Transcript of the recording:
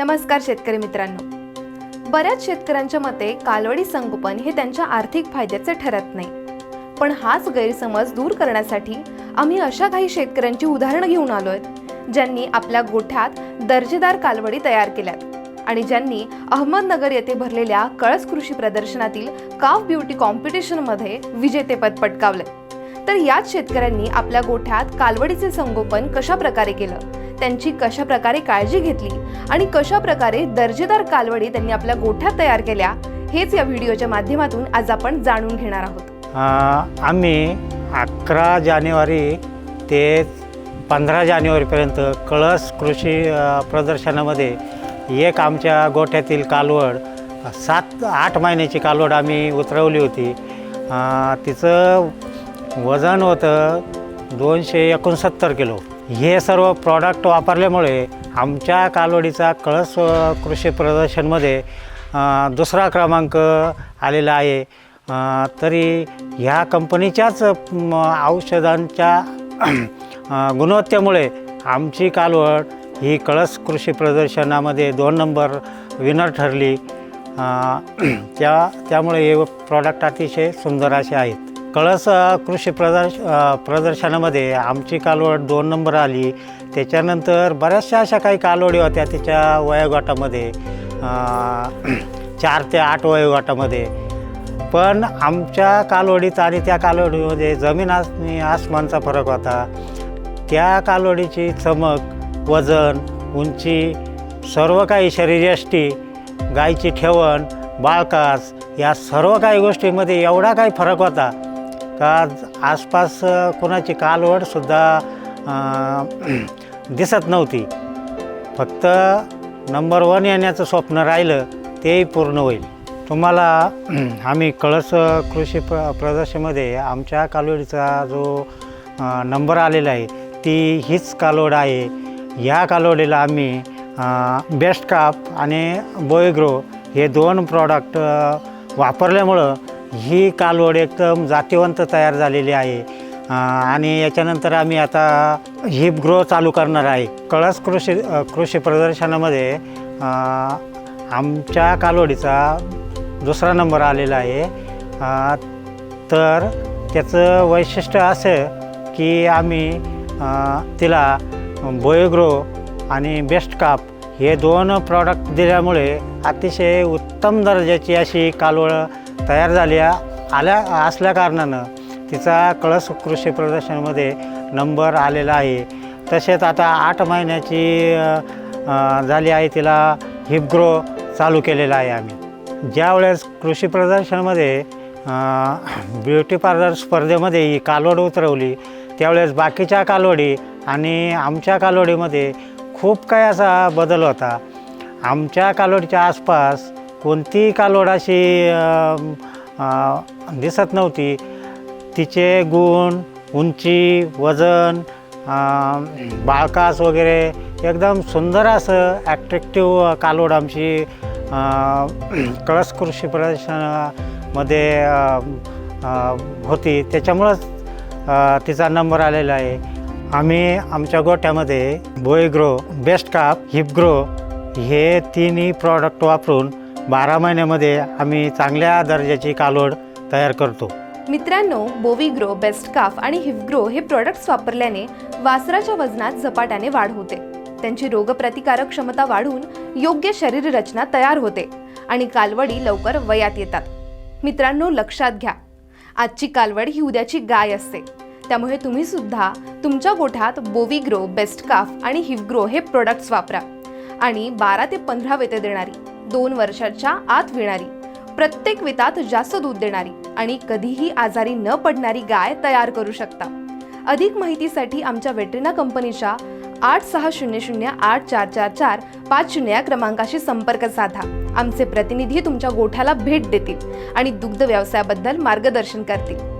नमस्कार शेतकरी मित्रांनो. बऱ्याच शेतकऱ्यांच्या मते कालवडी संगोपन हे त्यांच्या आर्थिक फायद्याचे ठरत नाही. पण हाच गैरसमज दूर करण्यासाठी आम्ही अशा काही शेतकऱ्यांची उदाहरणं घेऊन आलो आहेत ज्यांनी आपल्या गोठ्यात दर्जेदार कालवडी तयार केल्यात आणि ज्यांनी अहमदनगर येथे भरलेल्या कळस कृषी प्रदर्शनातील काफ ब्युटी कॉम्पिटिशनमध्ये विजेतेपद पटकावले तर याच शेतकऱ्यांनी आपल्या गोठ्यात कालवडीचे संगोपन कशा प्रकारे केलं? त्यांची कशा प्रकारे काळजी घेतली आणि कशा प्रकारे दर्जेदार कालवडी त्यांनी आपल्या गोठ्यात तयार केल्या हेच या व्हिडिओच्या माध्यमातून आज आपण जाणून घेणार आहोत. आम्ही अकरा जानेवारी ते पंधरा जानेवारीपर्यंत कळस कृषी प्रदर्शनामध्ये एक आमच्या गोठ्यातील कालवड सात आठ महिन्याची कालवड आम्ही उतरवली होती. तिचं वजन होतं दोनशे एकोणसत्तर किलो. हे सर्व प्रॉडक्ट वापरल्यामुळे आमच्या कालवडीचा कळस कृषी प्रदर्शनमध्ये दुसरा क्रमांक आलेला आहे. तरी ह्या कंपनीच्याच औषधांच्या गुणवत्तेमुळे आमची कालवड ही कळस कृषी प्रदर्शनामध्ये दोन नंबर विनर ठरली. त्या त्यामुळे हे प्रॉडक्ट अतिशय सुंदर असे आहेत. कळस कृषी प्रदर्श प्रदर्शनामध्ये आमची कालवड दोन नंबर आली. त्याच्यानंतर बऱ्याचशा अशा काही कालवडी होत्या तिच्या वयोगटामध्ये चार ते आठ वयोगटामध्ये. पण आमच्या कालवडीत आणि त्या कालवडीमध्ये जमीन आणि आसमानचा फरक होता. त्या कालवडीची चमक वजन उंची सर्व काही शरीरयष्टी गायची ठेवण बाळकास या सर्व काही गोष्टींमध्ये एवढा काही फरक होता. का आसपास कोणाची कुणाची कालवडसुद्धा दिसत नव्हती. फक्त नंबर वन येण्याचं स्वप्न राहिलं तेही पूर्ण होईल. तुम्हाला आम्ही कळस कृषी प्र प्रदर्शनमध्ये आमच्या कालवडीचा जो नंबर आलेला आहे ती हीच कालवड आहे. ह्या कालवडीला आम्ही बेस्ट काप आणि बोयग्रो हे दोन प्रॉडक्ट वापरल्यामुळं ही कालवड एकदम जातीवंत तयार झालेली आहे. आणि याच्यानंतर आम्ही आता हिप ग्रो चालू करणार आहे. कळस कृषी कृषी प्रदर्शनामध्ये आमच्या कालवडीचा दुसरा नंबर आलेला आहे. तर त्याचं वैशिष्ट्य असं की आम्ही तिला बोयोग्रो आणि बेस्ट काप हे दोन प्रॉडक्ट दिल्यामुळे अतिशय उत्तम दर्जाची अशी कालवड तयार झाल्या आल्या असल्या कारणानं तिचा कळस कृषी प्रदर्शनामध्ये नंबर आलेला आहे. तसेच आता आठ महिन्याची झाली आहे तिला हिपग्रो चालू केलेला आहे आम्ही. ज्यावेळेस कृषी प्रदर्शनामध्ये ब्युटी पार्लर स्पर्धेमध्ये ही कालवड उतरवली त्यावेळेस बाकीच्या कालवडी आणि आमच्या कालवडीमध्ये खूप काही असा बदल होता. आमच्या कालवडीच्या आसपास कोणती कालवड अशी दिसत नव्हती. तिचे गुण उंची वजन बाळकास वगैरे एकदम सुंदर असं ॲट्रॅक्टिव्ह कालवड आमची कळस कृषी प्रदर्शनामध्ये होती. त्याच्यामुळंच तिचा नंबर आलेला आहे. आम्ही आमच्या गोठ्यामध्ये बोयग्रो बेस्ट काप हिपग्रो हे तिन्ही प्रॉडक्ट वापरून बारा महिन्यामध्ये आम्ही चांगल्या दर्जाची कालोड तयार करतो. मित्रांनो बोविग्रो बेस्ट काफ आणि हिवग्रो हे प्रोडक्ट्स वापरल्याने वासराच्या वजनात झपाट्याने वाढ होते. त्यांची रोगप्रतिकारक क्षमता वाढून योग्य शरीर रचना तयार होते आणि कालवडी लवकर वयात येतात. मित्रांनो लक्षात घ्या. आजची कालवड ही उद्याची गाय असते. त्यामुळे तुम्ही सुद्धा तुमच्या गोठ्यात बोविग्रो बेस्ट काफ आणि हिवग्रो हे प्रोडक्ट्स वापरा आणि बारा ते पंधरा वेते देणारी. दोन वर्षाच्या आत विणारी. प्रत्येक वेतात जास्त दूध देणारी आणि कधीही आजारी न पडणारी गाय तयार करू शकता. अधिक माहितीसाठी आमच्या वेटरिना कंपनीच्या आठ सहा शून्य शून्य आठ चार चार चार पाच शून्य या क्रमांकाशी संपर्क साधा. आमचे प्रतिनिधी तुमच्या गोठ्याला भेट देतील आणि दुग्ध व्यवसायाबद्दल मार्गदर्शन करतील.